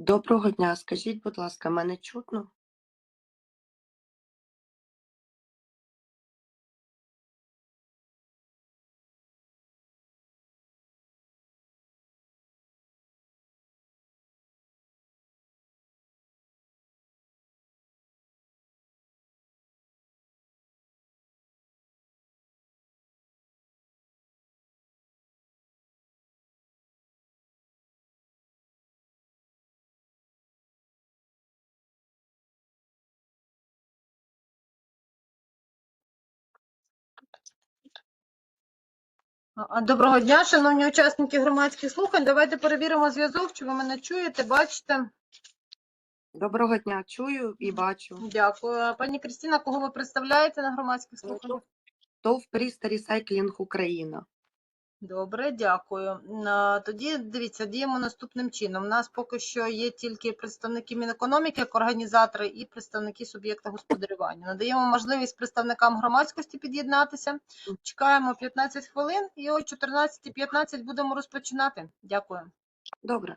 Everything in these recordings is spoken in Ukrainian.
Доброго дня. Скажіть, будь ласка, мене чутно? Доброго дня, шановні учасники громадських слухань. Давайте перевіримо зв'язок, чи ви мене чуєте, бачите. Доброго дня. Чую і бачу. Дякую. Пані Крістіна, кого ви представляєте на громадських слуханнях? ТОВ Пріста Ресайклінг Україна. Добре, дякую. Тоді дивіться, діємо наступним чином. У нас поки що є тільки представники Мінекономіки, як організатори, і представники суб'єкта господарювання. Надаємо можливість представникам громадськості під'єднатися. Чекаємо 15 хвилин і о 14.15 будемо розпочинати. Дякую. Добре.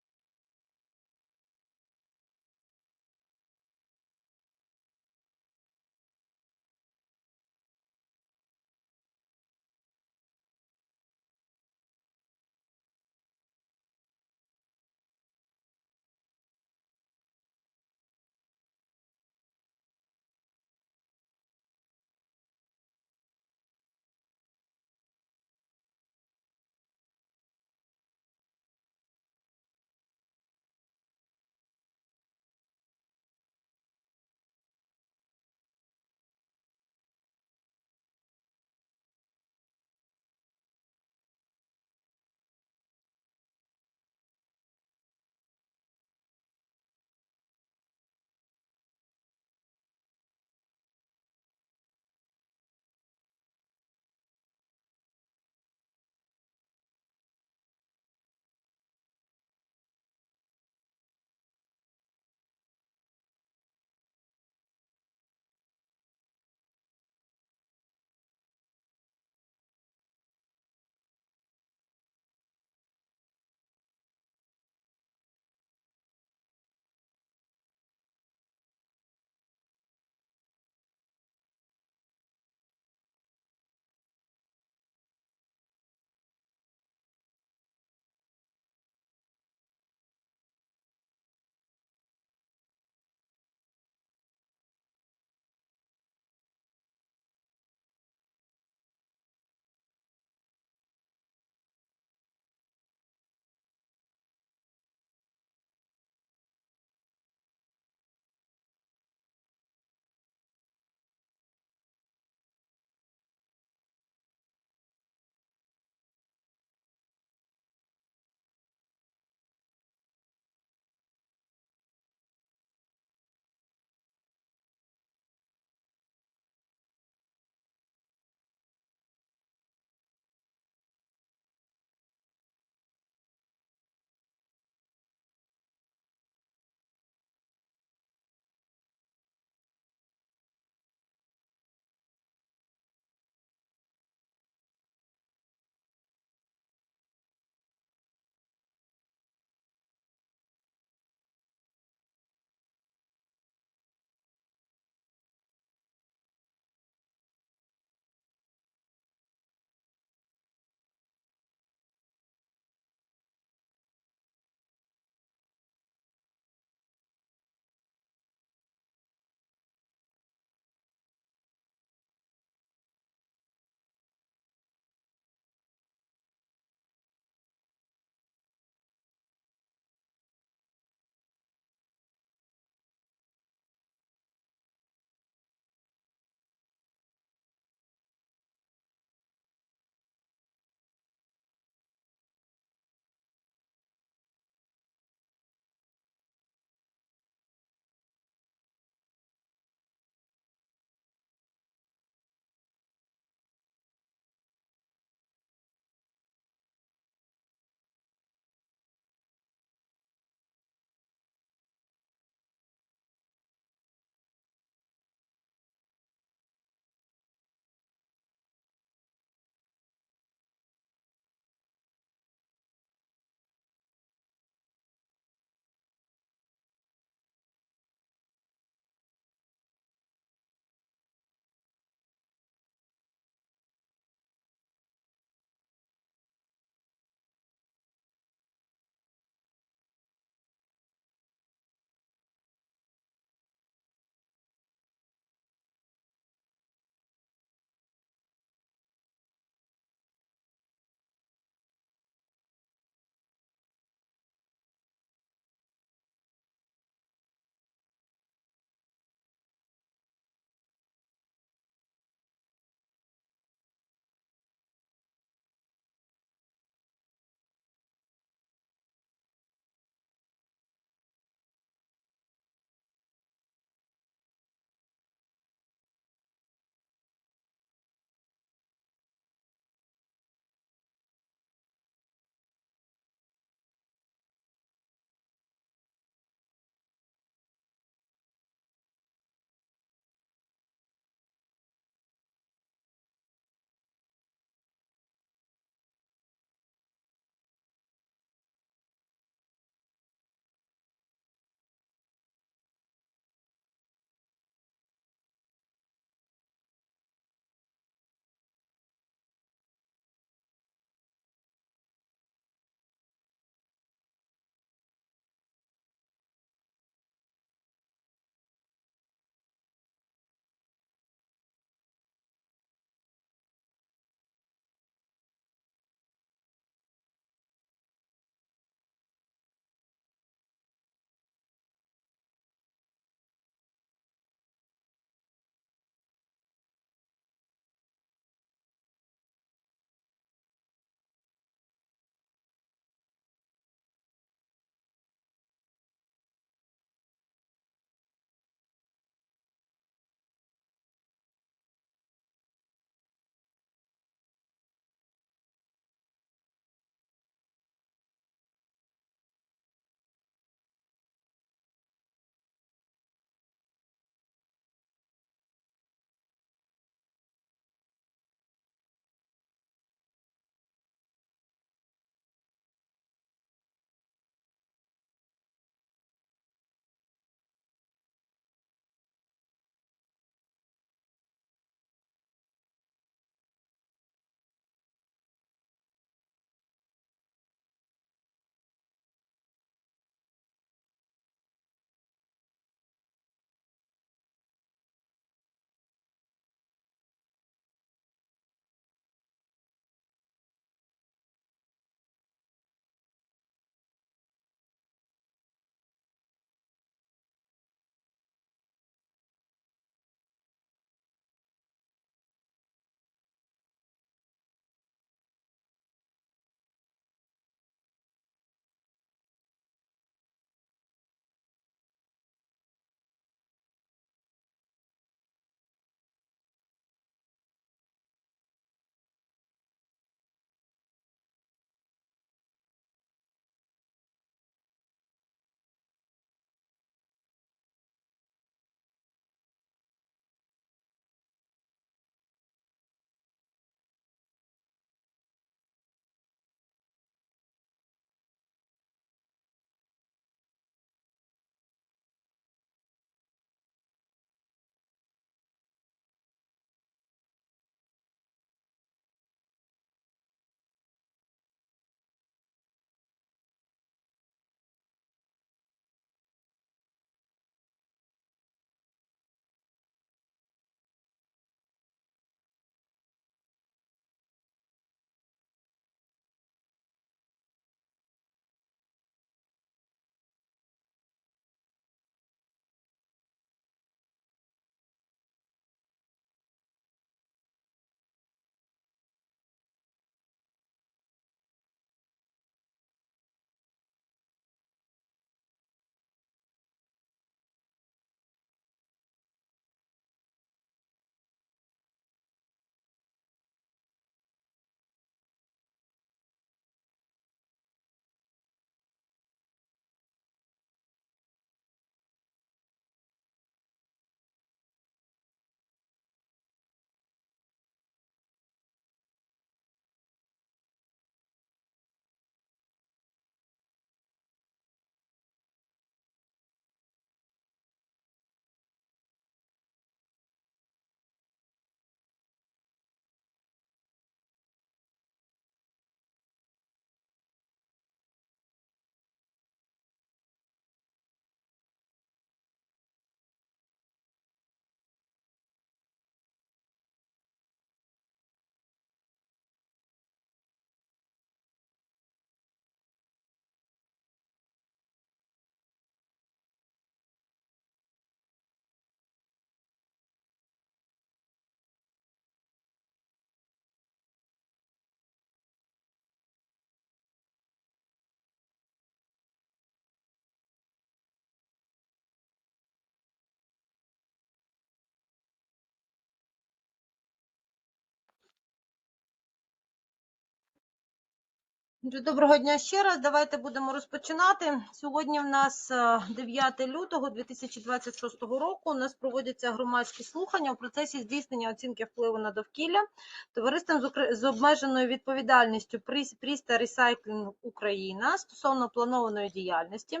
Доброго дня ще раз. Давайте будемо розпочинати. Сьогодні в нас е, 9 лютого 2026 року. У нас проводяться громадські слухання у процесі здійснення оцінки впливу на довкілля товариством з обмеженою відповідальністю «Пріс- Пріста Ресайклінг Україна стосовно планованої діяльності.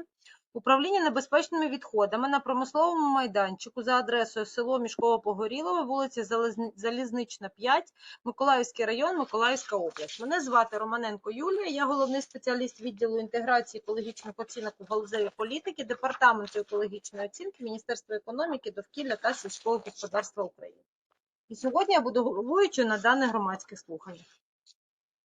Управління небезпечними відходами на промисловому майданчику за адресою село Мішково Погорілове, вулиця Залізнична, 5, Миколаївський район, Миколаївська область. Мене звати Романенко Юлія, я головний спеціаліст відділу інтеграції екологічних оцінок у галузевій політики, департаменту екологічної оцінки Міністерства економіки, довкілля та сільського господарства України. І сьогодні я буду головуючою на даних громадських слуханнях.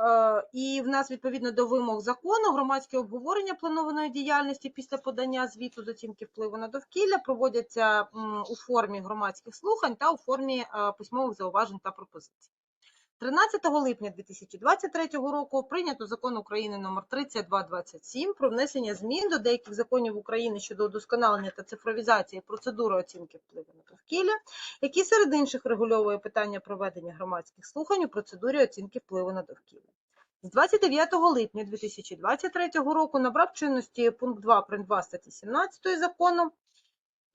Е, І в нас відповідно до вимог закону громадське обговорення планованої діяльності після подання звіту з оцінки впливу на довкілля проводяться у формі громадських слухань та у формі е, письмових зауважень та пропозицій. 13 липня 2023 року прийнято закон України номер 3227 про внесення змін до деяких законів України щодо удосконалення та цифровізації процедури оцінки впливу на довкілля, який серед інших регульовує питання проведення громадських слухань у процедурі оцінки впливу на довкілля. З 29 липня 2023 року набрав чинності пункт 2 прим. 2 статті 17 закону,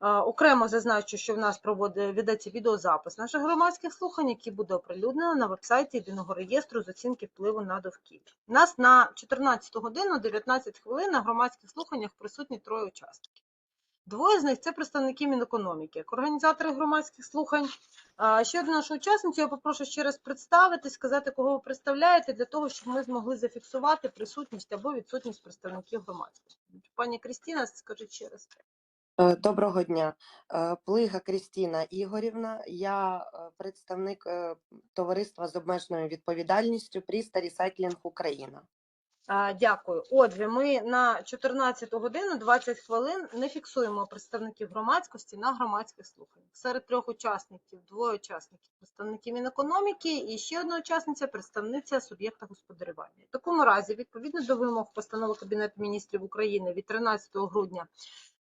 Окремо зазначу, що в нас ведеться відеозапис наших громадських слухань, які буде оприлюднено на вебсайті єдиного реєстру з оцінки впливу на довкілля. У нас на 14 годину 19 хвилин на громадських слуханнях присутні троє учасників. Двоє з них це представники Мінекономіки, як організатори громадських слухань. Ще одну нашу учасницю я попрошу ще раз представити, сказати, кого ви представляєте, для того, щоб ми змогли зафіксувати присутність або відсутність представників громадськості. Пані Крістіна, скажіть ще раз. Е, Доброго дня. Е, Плига Крістіна Ігорівна. Я е, представник товариства з обмеженою відповідальністю Пріста Ресайклінг Україна. Дякую. Отже, ми на 14 годину 20 хвилин не фіксуємо представників громадськості на громадських слуханнях. Серед трьох учасників двоє учасників представники Мінекономіки і ще одна учасниця представниця суб'єкта господарювання. В такому разі, відповідно до вимог постанови Кабінету міністрів України від 13 грудня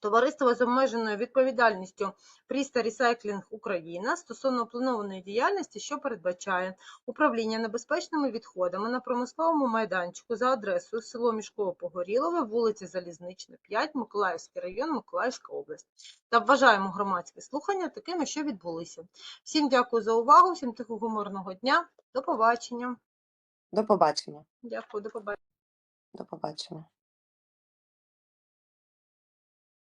Товариства з обмеженою відповідальністю Пріста Ресайклінг Україна стосовно планованої діяльності, що передбачає управління небезпечними відходами на промисловому майданчику за адресою село Мішково Погорілове, вулиця Залізнична, 5, Миколаївський район, Миколаївська область. Та вважаємо громадські слухання такими, що відбулися. Всім дякую за увагу, всім тихого мирного дня. До побачення. До побачення. Дякую, до побачення. До побачення.